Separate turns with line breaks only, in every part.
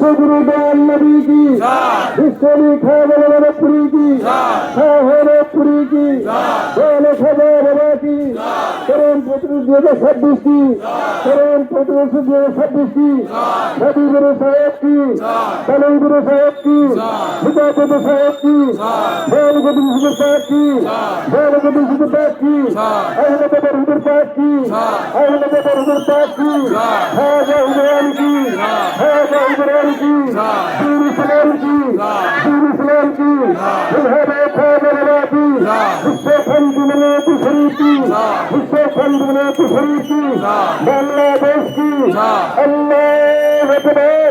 বিশ্বগুরু দয়াল নবী কি বিশ্বনী খাবার পুরী কি খাবার পুরী কি দয়াল খাবার বাবা কি করম পুত্র দুই হাজার ছাব্বিশ কি করম পুত্র দুই হাজার ছাব্বিশ কি নবী গুরু সাহেব কি কালী গুরু সাহেব কি পিতা গুরু সাহেব কি দয়াল গুরু সুন্দর সাহেব কি দয়াল গুরু সুন্দর সাহেব কি আহলে বাবার হুজুর পাক কি আহলে বাবার হুজুর পাক কি হাজা হুজুরান কি হাজা হুজুরান কি দীন ইসলাম কি দীন ইসলাম কি ইলহাদে খাবার কি বিশ্ব খন্ডনে তুষরি কি চলবে কুফরি কি বাংলাদেশ কি আল্লাহ আকবার।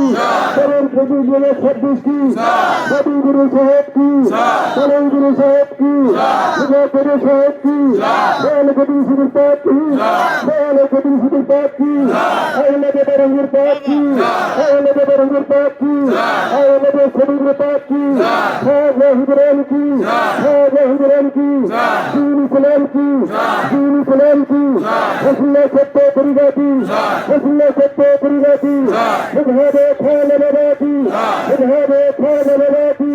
করম পবিত্র ছাব্বিশ কি নবী গুরু সাহেব কি করম গুরু সাহেব কি গুরু সাহেব কি দান কবি সুদূর পাক কি দান কবি সুদূর পাক কি আইলে দেবার রঙের পাক কি আইলে দেবার রঙের পাক কি আইলে দেবার শরীর পাক কি খাজা হুজরান কি খাজা হুজরান কি দীন ইসলাম কি দীন ইসলাম কি রসুল্লাহ সত্য কি রসুল্লাহ সত্য কি মজহাবে খানা বাবা কি মজহাবে খানা বাবা কি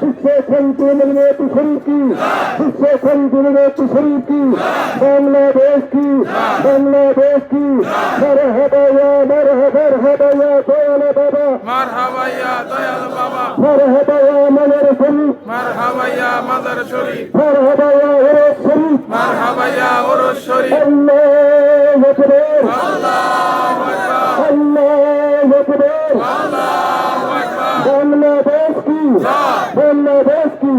বিশ্ব শান্তি মিলমত শরীফ কি বিশ্ব শান্তি মিলমত শরীফ বাংলাদেশ কি বাংলাদেশ কি মারহাবা ইয়া মারহাবা মারহাবা ইয়া দয়াল বাবা।
মারহাবা ইয়া দয়াল বাবা।
মারহাবা ইয়া মাজার শরীফ
মারহাবা ইয়া মাদার শরীফ
মারহাবা ইয়া ওরস শরীফ
মারহাবা ইয়া ওরস শরীফ
আল্লাহু আকবার।
আল্লাহু
কি বললে দেশ কি